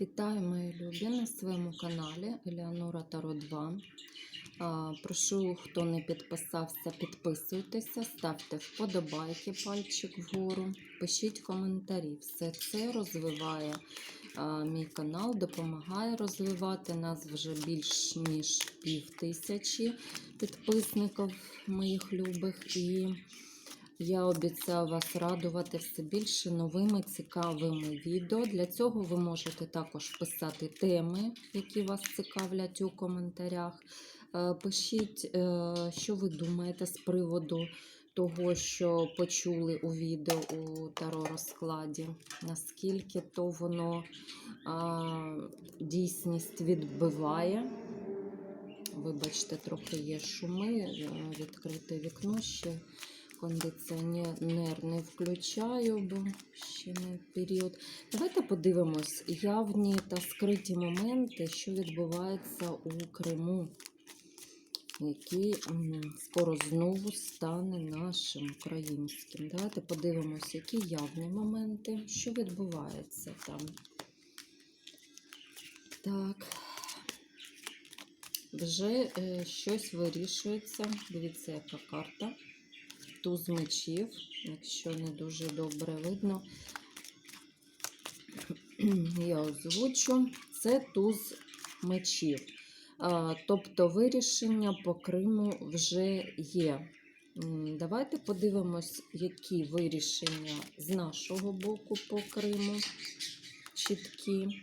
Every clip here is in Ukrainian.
Вітаю, мої любі, на своєму каналі Елеонора Таро 2. Прошу, хто не підписався, підписуйтеся, ставте вподобайки, пальчик вгору, пишіть коментарі. Все це розвиває мій канал, допомагає розвивати нас вже більш ніж пів тисячі підписників моїх любих. І я обіцяю вас радувати все більше новими цікавими відео. Для цього ви можете також писати теми, які вас цікавлять у коментарях. Е, Пишіть, е, що ви думаєте з приводу того, що почули у відео у таро розкладі. Наскільки то воно дійсність відбиває. Вибачте, трохи є шуми, е, відкрите вікно ще кондиціонер не включаю, бо ще не період. Давайте подивимось явні та скриті моменти, що відбувається у Криму, який скоро знову стане нашим українським. Давайте подивимось, які явні моменти, що відбувається там. Так. Вже е, щось вирішується. Дивіться, яка карта туз мечів, якщо не дуже добре видно, я озвучу, це туз мечів. Тобто вирішення по Криму вже є. Давайте подивимось, які вирішення з нашого боку по Криму чіткі.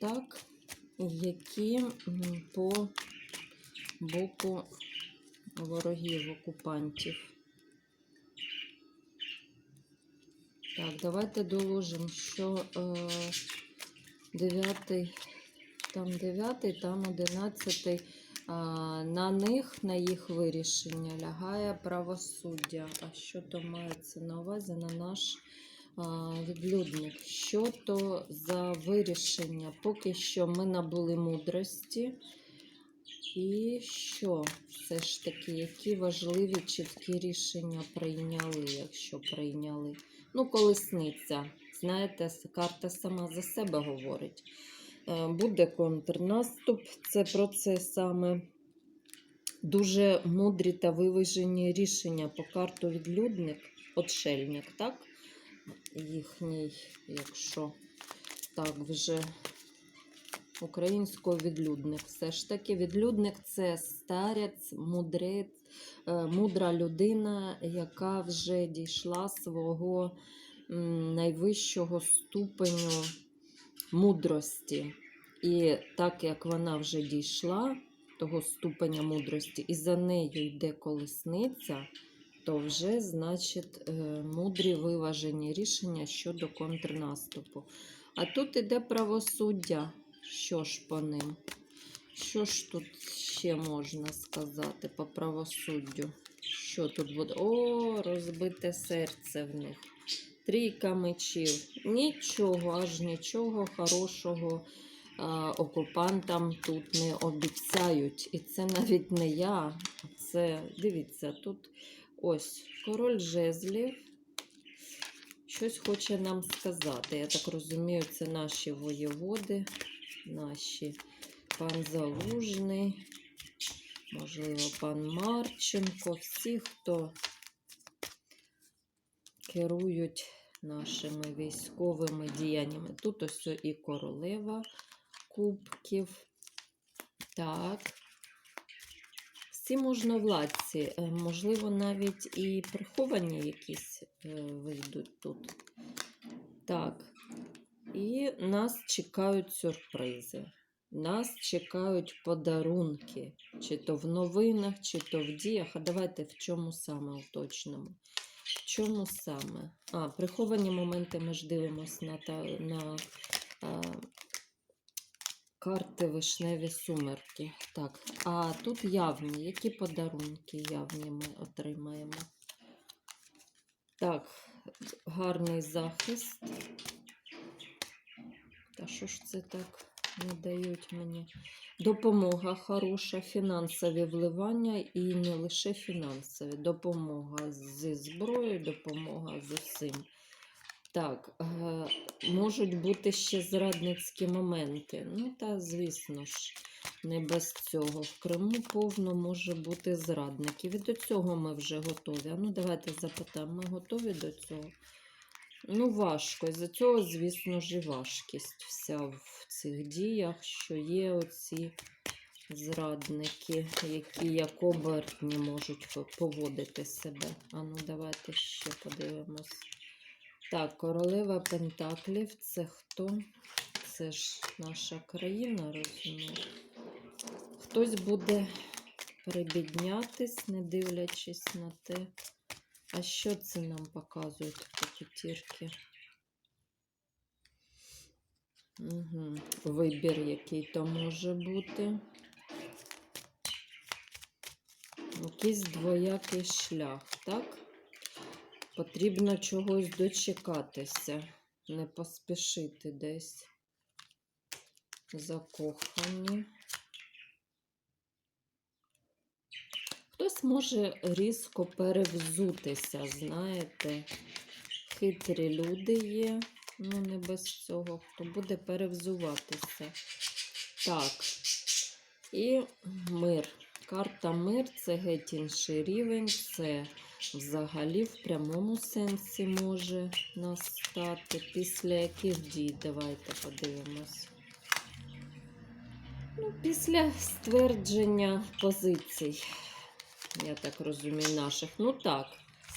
Так, які по боку ворогів окупантів. Так, давайте доложимо, що е, 9, там 9, там 11, а, на них, на їх вирішення лягає правосуддя. А що то мається на увазі на наш відлюдник? Що то за вирішення? Поки що ми набули мудрості. І що все ж таки, які важливі чіткі рішення прийняли, якщо прийняли? Ну, колесниця. Знаєте, карта сама за себе говорить. Е, Буде контрнаступ. Це про це саме дуже мудрі та виважені рішення по карту відлюдник, отшельник, так? Їхній, якщо так вже українською відлюдник. Все ж таки, відлюдник це старець, мудрець, е, мудра людина, яка вже дійшла свого найвищого ступеню мудрості. І так як вона вже дійшла того ступеня мудрості, і за нею йде колесниця, то вже, значить, е, мудрі виважені рішення щодо контрнаступу. А тут іде правосуддя. Що ж по ним? Що ж тут ще можна сказати по правосуддю? Що тут буде? О, розбите серце в них. Трійка мечів. Нічого, аж нічого хорошого а, окупантам тут не обіцяють. І це навіть не я. Це, дивіться, тут ось король жезлів. Щось хоче нам сказати. Я так розумію, це наші воєводи наші пан Залужний, можливо, пан Марченко, всі, хто керують нашими військовими діяннями. Тут ось і королева кубків. Так. Всі можновладці, е, можливо, навіть і приховані якісь е, вийдуть тут. Так. І нас чекають сюрпризи. Нас чекають подарунки, чи то в новинах, чи то в діях. А давайте в чому саме уточнимо. В чому саме? А, приховані моменти ми ж дивимося на, та, на а, карти вишневі сумерки. Так, а тут явні. Які подарунки явні ми отримаємо? Так, гарний захист. Та що ж це так не дають мені? Допомога хороша, фінансові вливання і не лише фінансові. Допомога зі зброєю, допомога з усім. Так, е, можуть бути ще зрадницькі моменти. Ну, та, звісно ж, не без цього. В Криму повно може бути зрадників. І до цього ми вже готові. А ну, давайте запитаємо, ми готові до цього? Ну, важко. Із-за цього, звісно ж, і важкість вся в цих діях, що є оці зрадники, які як обертні можуть поводити себе. А ну, давайте ще подивимось. Так, королева Пентаклів це хто? Це ж наша країна, розумію. Хтось буде прибіднятись, не дивлячись на те. А що це нам показують п'ятірки? Угу. Вибір, який то може бути. Якийсь двоякий шлях, так? Потрібно чогось дочекатися, не поспішити десь. Закохані. Хтось може різко перевзутися, знаєте. Хитрі люди є, ну не без цього, хто буде перевзуватися. Так. І мир. Карта мир це геть інший рівень, це взагалі в прямому сенсі може настати. Після яких дій? Давайте подивимось. Ну, після ствердження позицій, я так розумію, наших. Ну так,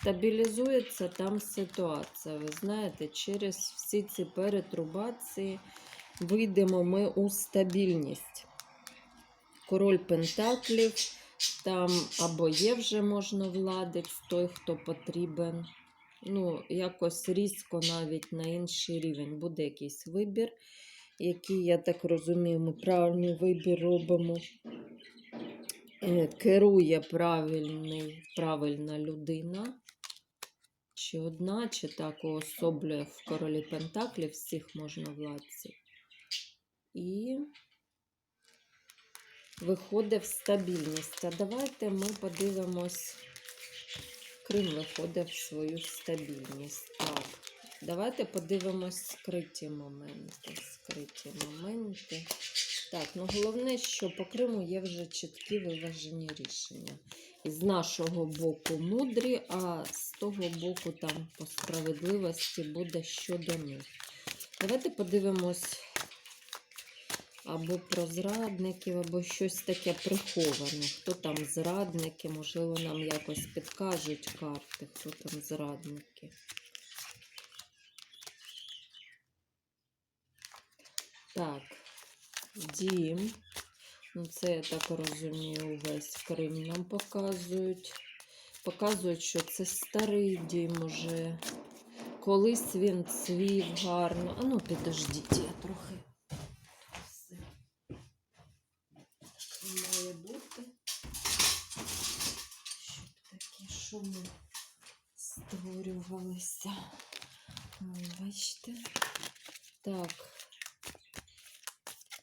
стабілізується там ситуація. Ви знаєте, через всі ці перетрубації вийдемо ми у стабільність. Король Пентаклів, там або є вже можна владець, той, хто потрібен. Ну, якось різко навіть на інший рівень буде якийсь вибір, який, я так розумію, ми правильний вибір робимо. Е, Керує правильний, правильна людина. Чи одна, чи так уособлює в королі Пентаклів всіх можна владців. І виходить в стабільність. А давайте ми подивимось. Крим виходить в свою стабільність. Так, давайте подивимось скриті моменти. Скриті моменти. Так, ну головне, що по Криму є вже чіткі виважені рішення. І з нашого боку мудрі, а з того боку там по справедливості буде щодо них. Давайте подивимось або про зрадників, або щось таке приховане. Хто там зрадники, можливо, нам якось підкажуть карти, хто там зрадники. Так, дім. Ну, це, я так розумію, весь Крим нам показують. Показують, що це старий дім уже. Колись він цвів гарно. А ну, підождіть, я трохи. Все. Має бути. Щоб такі шуми створювалися. Бачите? Так.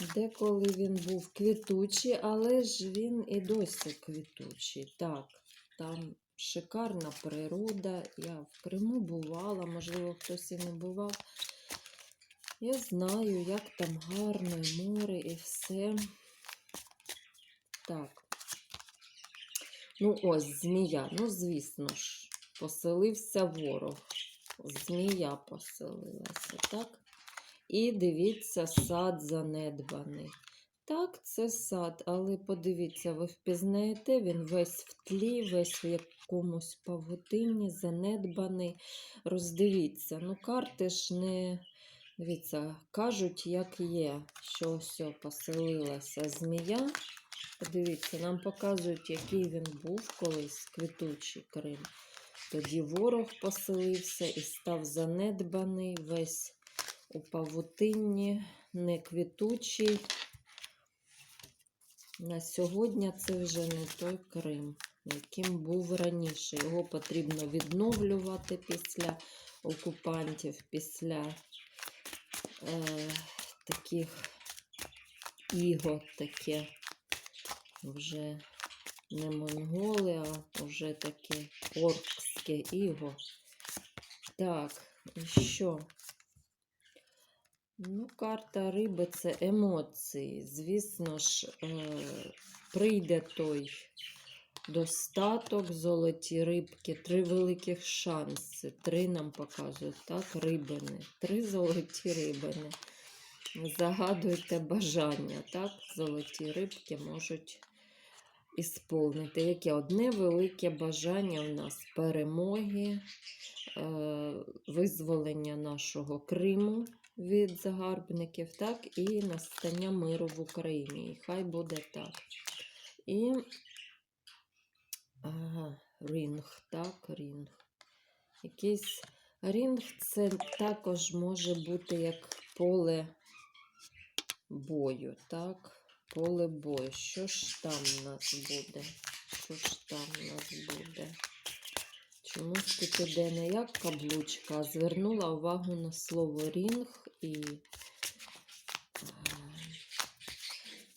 Деколи він був квітучий, але ж він і досі квітучий. Так, там шикарна природа. Я в Криму бувала, можливо, хтось і не бував. Я знаю, як там гарно, і море, і все. Так. Ну, ось змія. Ну, звісно ж, поселився ворог. Змія поселилася, так? І дивіться, сад занедбаний. Так, це сад, але подивіться, ви впізнаєте, він весь в тлі, весь в якомусь павутинні, занедбаний. Роздивіться, ну карти ж не. Дивіться, кажуть, як є, що все поселилася змія. Подивіться, нам показують, який він був колись, квітучий Крим. Тоді ворог поселився і став занедбаний, весь у павутинні, не квітучий. На сьогодні це вже не той Крим, яким був раніше. Його потрібно відновлювати після окупантів, після е, таких іго таке вже не монголи, а вже таке оркське іго. Так, І що? Ну, карта риби це емоції. Звісно ж, е, прийде той достаток, золоті рибки, три великих шанси. Три нам показують, так, рибини. Три золоті рибини. Загадуйте бажання, так? Золоті рибки можуть ісполнити. Яке одне велике бажання у нас перемоги, е, визволення нашого Криму від загарбників, так, і настання миру в Україні. І хай буде так. І ага, рінг, так, рінг. Якийсь рінг це також може бути як поле бою, так? Поле бою. Що ж там у нас буде? Що ж там у нас буде? Чомусь тут іде не як каблучка, а звернула увагу на слово рінг і. е,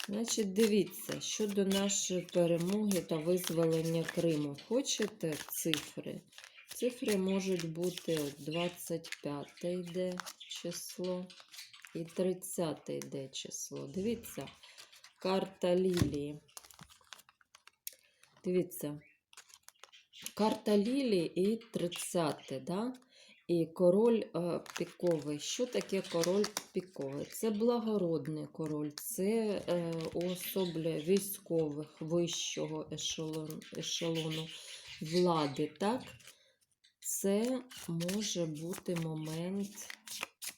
Значить, дивіться, щодо нашої перемоги та визволення Криму. Хочете цифри? Цифри можуть бути 25 йде число і 30 йде число. Дивіться, карта лілії. Дивіться, карта лілії і 30, да? І король е, піковий. Що таке король піковий? Це благородний король, це е, уособлює військових вищого ешелон, ешелону влади. Так? Це може бути момент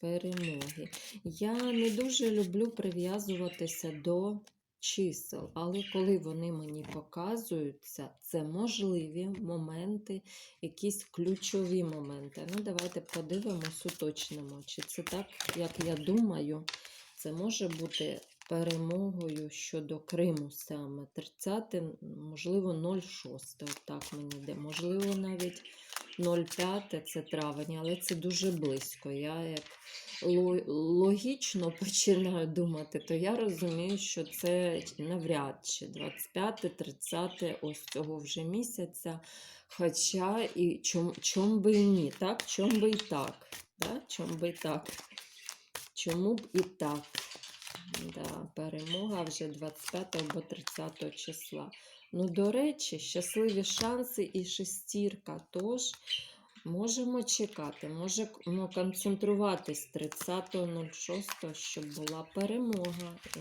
перемоги. Я не дуже люблю прив'язуватися до чисел, але коли вони мені показуються, це можливі моменти, якісь ключові моменти. Ну, давайте подивимось, уточнимо, чи це так, як я думаю, це може бути перемогою щодо Криму саме. 30, можливо, 0,6. Отак мені йде. Можливо, навіть 0,5 це травень, але це дуже близько. Я як логічно починаю думати, то я розумію, що це навряд чи 25-30 ось цього вже місяця. Хоча і чом, чом би і ні, так? Чом би і так. Да? Чом би і так. Чому б і так? Да, перемога вже 25 або 30 числа. Ну, до речі, щасливі шанси і шестірка. Тож можемо чекати, можемо концентруватись 30.06, щоб була перемога. І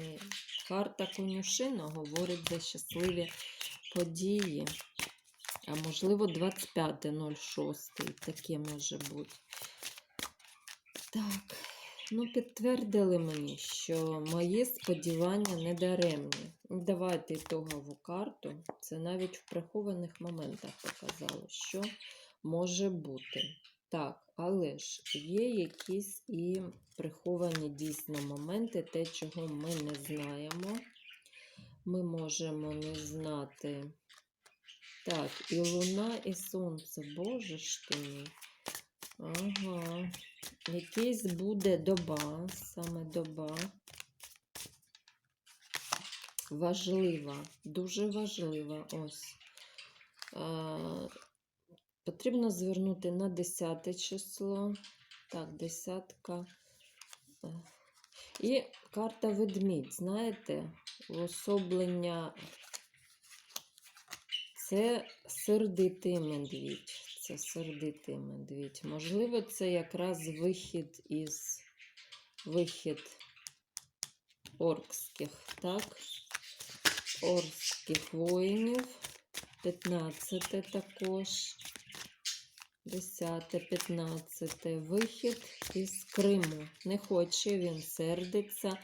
карта конюшина говорить за щасливі події. А можливо, 25.06. Таке може бути. Так. Ну, підтвердили мені, що мої сподівання не даремні. Давайте ітогову карту. Це навіть в прихованих моментах показало, що може бути. Так, але ж є якісь і приховані дійсно моменти, те, чого ми не знаємо. Ми можемо не знати. Так, і луна, і сонце. Боже ж ти мій. Ага. Якийсь буде доба, саме доба. Важлива, дуже важлива. Ось. Потрібно звернути на 10 число. Так, десятка. І карта ведмідь, знаєте, уособлення. Це сердитий медвідь. Це сердитий медвідь. Можливо, це якраз вихід із вихід оркських, так? Оркських воїнів. 15 також. 10, 15 вихід із Криму. Не хоче він сердиться.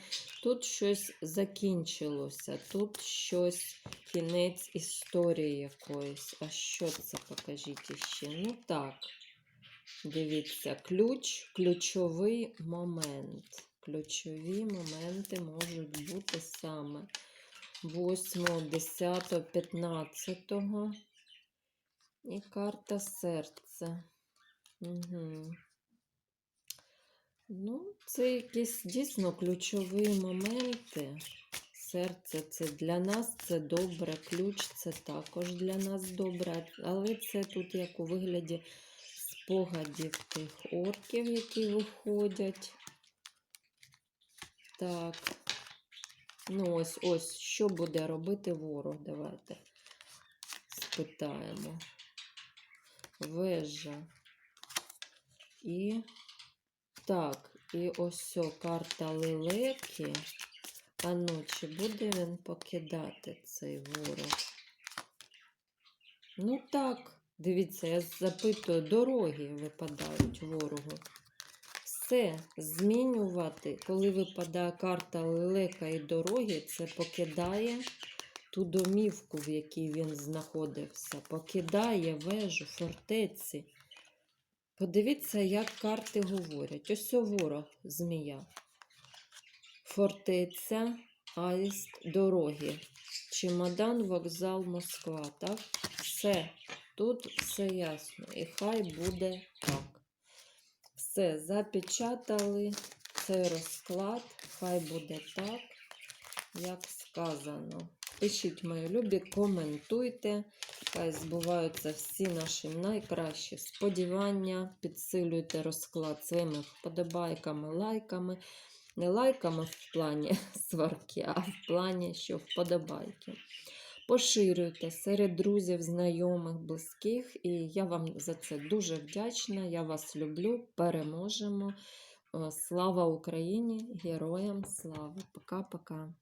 Тут щось закінчилося, тут щось кінець історії якоїсь. А що це покажіть іще? Ну так. Дивіться, ключ, ключовий момент. Ключові моменти можуть бути саме 8, 10, 15. І карта серця. Угу. Ну, це якісь дійсно ключові моменти. Серце це для нас це добре, ключ це також для нас добре, але це тут як у вигляді спогадів тих орків, які виходять. Так. Ну, ось ось, що буде робити ворог? Давайте спитаємо. Вежа. І так, і ось карта лелеки. А ну, чи буде він покидати цей ворог? Ну так, дивіться, я запитую, дороги випадають ворогу. Все змінювати, коли випадає карта лелека і дороги, це покидає ту домівку, в якій він знаходився, покидає вежу, фортеці. Подивіться, як карти говорять. Ось ворог, змія. Фортеця, аїст, дороги. Чемодан, вокзал, Москва. Так? Все. Тут все ясно. І хай буде так. Все, запечатали цей розклад. Хай буде так, як сказано. Пишіть мої любі, коментуйте. Хай збуваються всі наші найкращі сподівання. Підсилюйте розклад своїми вподобайками, лайками. Не лайками в плані сварки, а в плані, що вподобайки. Поширюйте серед друзів, знайомих, близьких. І я вам за це дуже вдячна. Я вас люблю. Переможемо. Слава Україні! Героям слава! Пока-пока!